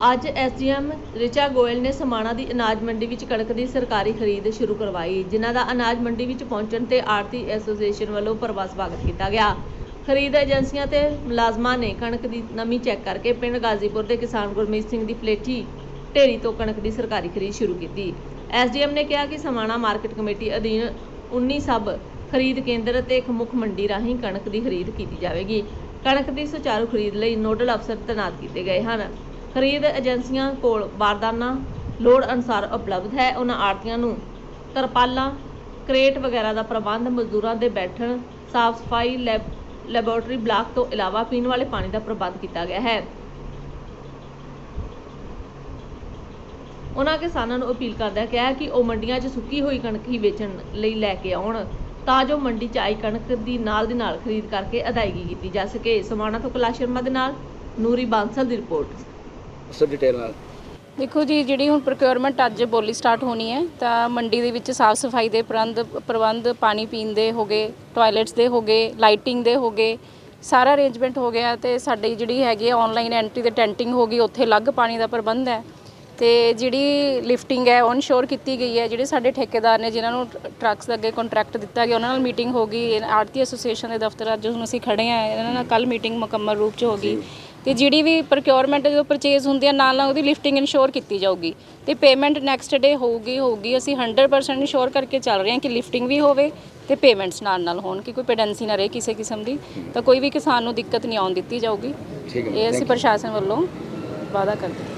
ਅੱਜ ਐਸਡੀਐਮ ਰਿਚਾ ਗੋਇਲ ਨੇ ਸਮਾਣਾ ਦੀ ਅਨਾਜ ਮੰਡੀ ਵਿੱਚ ਕਣਕ ਦੀ ਸਰਕਾਰੀ ਖਰੀਦ ਸ਼ੁਰੂ ਕਰਵਾਈ, ਜਿਨ੍ਹਾਂ ਦਾ ਅਨਾਜ ਮੰਡੀ ਵਿੱਚ ਪਹੁੰਚਣ ਤੇ ਆੜਤੀ ਐਸੋਸੀਏਸ਼ਨ ਵੱਲੋਂ ਭਰਵਾਂ ਸਵਾਗਤ ਕੀਤਾ ਗਿਆ। ਖਰੀਦ ਏਜੰਸੀਆਂ ਤੇ ਮੁਲਾਜ਼ਮਾਂ ਨੇ ਕਣਕ ਦੀ ਨਮੀ ਚੈੱਕ ਕਰਕੇ ਪਿੰਡ ਗਾਜ਼ੀਪੁਰ ਦੇ ਕਿਸਾਨ ਗੁਰਮੀਤ ਸਿੰਘ ਦੀ ਪਲੇਠੀ ਢੇਰੀ ਤੋਂ ਕਣਕ ਦੀ ਸਰਕਾਰੀ ਖਰੀਦ ਸ਼ੁਰੂ ਕੀਤੀ। ਐਸਡੀਐਮ ਨੇ ਕਿਹਾ ਕਿ ਸਮਾਣਾ ਮਾਰਕੀਟ ਕਮੇਟੀ ਅਧੀਨ 19 ਸਬ ਖਰੀਦ ਕੇਂਦਰ ਅਤੇ ਇੱਕ ਮੁੱਖ ਮੰਡੀ ਰਾਹੀਂ ਕਣਕ ਦੀ ਖਰੀਦ ਕੀਤੀ ਜਾਵੇਗੀ। ਕਣਕ ਦੀ ਸੁਚਾਰੂ ਖਰੀਦ ਲਈ ਨੋਡਲ ਅਫਸਰ ਤੈਨਾਤ ਕੀਤੇ ਗਏ ਹਨ। ਖਰੀਦ ਏਜੰਸੀਆਂ ਕੋਲ ਬਾਰਦਾਨਾ ਲੋੜ ਅਨੁਸਾਰ ਉਪਲਬਧ ਹੈ। ਉਹਨਾਂ ਆੜਤੀਆਂ ਨੂੰ ਤਰਪਾਲਾਂ, ਕਰੇਟ ਵਗੈਰਾ ਦਾ ਪ੍ਰਬੰਧ, ਮਜ਼ਦੂਰਾਂ ਦੇ ਬੈਠਣ ਸਾਫ਼ ਸਫ਼ਾਈ ਲੈਬ, ਲੈਬੋਰੇਟਰੀ ਬਲਾਕ ਤੋਂ ਇਲਾਵਾ ਪੀਣ ਵਾਲੇ ਪਾਣੀ ਦਾ ਪ੍ਰਬੰਧ ਕੀਤਾ ਗਿਆ ਹੈ। ਉਹਨਾਂ ਕਿਸਾਨਾਂ ਨੂੰ ਅਪੀਲ ਕਰਦਿਆਂ ਕਿਹਾ ਕਿ ਉਹ ਮੰਡੀਆਂ 'ਚ ਸੁੱਕੀ ਹੋਈ ਕਣਕ ਹੀ ਵੇਚਣ ਲਈ ਲੈ ਕੇ ਆਉਣ, ਤਾਂ ਜੋ ਮੰਡੀ 'ਚ ਆਈ ਕਣਕ ਦੀ ਨਾਲ ਦੀ ਨਾਲ ਖਰੀਦ ਕਰਕੇ ਅਦਾਇਗੀ ਕੀਤੀ ਜਾ ਸਕੇ। ਸਮਾਣਾ ਤੋਂ ਕਲਾਸ਼ ਸ਼ਰਮਾ ਦੇ ਨਾਲ ਨੂਰੀ ਬਾਂਸਲ ਦੀ ਰਿਪੋਰਟ। ਸਰ ਡਿਟੇਲ ਨਾਲ। ਦੇਖੋ ਜੀ ਜਿਹੜੀ ਹੁਣ ਪ੍ਰੋਕਿਉਰਮੈਂਟ ਅੱਜ ਬੋਲੀ ਸਟਾਰਟ ਹੋਣੀ ਹੈ ਤਾਂ ਮੰਡੀ ਦੇ ਵਿੱਚ ਸਾਫ਼ ਸਫ਼ਾਈ ਦੇ ਪ੍ਰਬੰਧ ਪ੍ਰਬੰਧ ਪਾਣੀ ਪੀਣ ਦੇ ਹੋਗੇ ਟਾਇਲਟਸ ਦੇ ਹੋਗੇ ਲਾਈਟਿੰਗ ਦੇ ਹੋਗੇ ਸਾਰਾ ਅਰੇਂਜਮੈਂਟ ਹੋ ਗਿਆ ਤੇ ਸਾਡੀ ਜਿਹੜੀ ਹੈਗੀ ਆਨਲਾਈਨ ਐਂਟਰੀ ਤੇ ਟੈਂਟਿੰਗ ਹੋ ਗਈ ਉੱਥੇ ਅਲੱਗ ਪਾਣੀ ਦਾ ਪ੍ਰਬੰਧ ਹੈ। ਤੇ ਜਿਹੜੀ ਲਿਫਟਿੰਗ ਹੈ ਔਨ ਸ਼ੋਰ ਕੀਤੀ ਗਈ ਹੈ ਜਿਹੜੇ ਸਾਡੇ ਠੇਕੇਦਾਰ ਨੇ ਜਿਨ੍ਹਾਂ ਨੂੰ ਟਰੱਕਸ ਦੇ ਅੱਗੇ ਕੰਟਰੈਕਟ ਦਿੱਤਾ ਗਿਆ ਉਹਨਾਂ ਨਾਲ ਮੀਟਿੰਗ ਹੋ ਗਈ ਆੜਤੀ ਐਸੋਸੀਏਸ਼ਨ ਦੇ ਦਫ਼ਤਰ ਅੱਜ ਹੁਣ ਅਸੀਂ ਖੜੇ ਆ ਇਹਨਾਂ ਨਾਲ ਕੱਲ ਮੀਟਿੰਗ ਮੁਕੰਮਲ ਰੂਪ ਚ ਹੋ ਗਈ। ਤੇ ਜਿਹੜੀ ਵੀ ਪ੍ਰੋਕਿਉਰਮੈਂਟ ਜਦੋਂ ਪਰਚੇਜ਼ ਹੁੰਦੀ ਹੈ ਨਾਲ ਨਾਲ ਉਹਦੀ ਲਿਫਟਿੰਗ ਇਨਸ਼ੋਰ ਕੀਤੀ ਜਾਊਗੀ। ਤੇ ਪੇਮੈਂਟ ਨੈਕਸਟ ਡੇ ਹੋਊਗੀ ਹੋਊਗੀ। ਅਸੀਂ 100% ਇਨਸ਼ੋਰ ਕਰਕੇ ਚੱਲ ਰਹੇ ਹਾਂ ਕਿ ਲਿਫਟਿੰਗ ਵੀ ਹੋਵੇ ਤੇ ਪੇਮੈਂਟਸ ਨਾਲ ਨਾਲ ਹੋਣ ਕਿ ਕੋਈ ਪੈਡੈਂਸੀ ਨਾ ਰਹੇ ਕਿਸੇ ਕਿਸਮ ਦੀ। ਤਾਂ ਕੋਈ ਵੀ ਕਿਸਾਨ ਨੂੰ ਦਿੱਕਤ ਨਹੀਂ ਆਉਣ ਦਿੱਤੀ ਜਾਊਗੀ। ਇਹ ਅਸੀਂ ਪ੍ਰਸ਼ਾਸਨ ਵੱਲੋਂ ਵਾਅਦਾ ਕਰਦੇ ਹਾਂ।